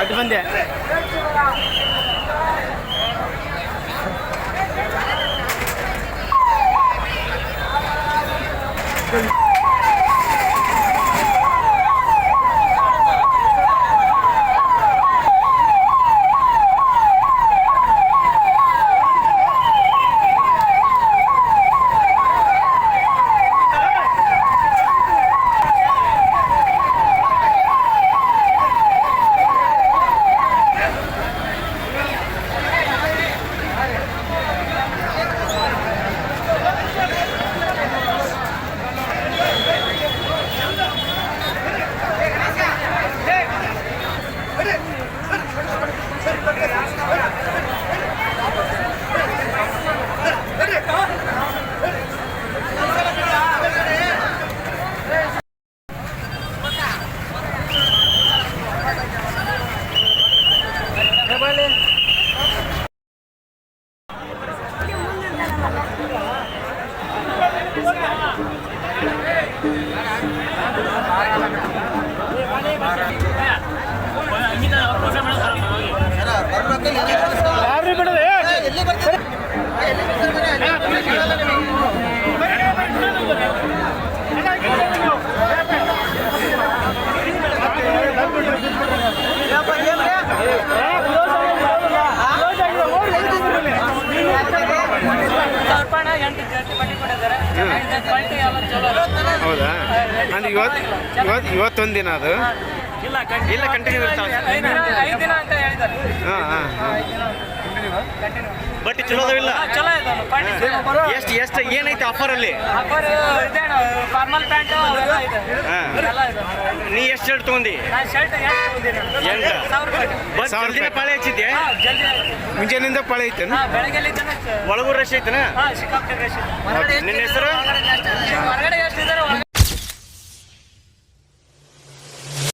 అటు మందే Gracias. ಎಂಟು ಜರ್ಸಿ ಬಡ್ಡಿ ಕೊಟ್ಟಿದ್ದಾರೆ. ಕ್ವಾಲಿಟಿ ಎಲ್ಲ ಚಲೋ ಹೌದಾ? ನಾನು ಇವತ್ತು ಇವತ್ತು ಇವತ್ತೊಂದು ದಿನ ಅದು? ಇಲ್ಲ ಇಲ್ಲ, ಕಂಟಿನ್ಯೂ ಇರ್ತಾವೆ. ಐದು ದಿನ ಅಂತ ಹೇಳಿದ್ದಾರೆ. ಹಾಂ ಹಾಂ ಬಟ್ ಚಲೋ ಅದಾವಿಲ್ಲ ಚಲೋ ಎಷ್ಟು ಎಷ್ಟು ಏನೈತೆ ಆಫರ್ ಅಲ್ಲಿ? ಆಫರ್ ಇದೇನು ಫಾರ್ಮಲ್ ಪ್ಯಾಂಟ್ ಅವೆಲ್ಲ ಇದೆ. ನೀ ಎಷ್ಟು ಶರ್ಟ್ ತೊಗೊಂಡಿ? ನಾನು ಶರ್ಟ್ ಎಷ್ಟು ತಗೊಂಡಿನಿ. ಎಂಟು? ಬಸ್ ಜಲ್ದಿನ ಪಾಳೆ ಹಚ್ಚಿದ್ದೆ ಮುಂಜಾನಿಂದ ಪಾಳೆ ಐತೇನು? ಬೆಳಗ್ಗೆ ಒಳಗೂ ರಶ್ ಐತೆನಾ? ನಿನ್ನ ಹೆಸರು?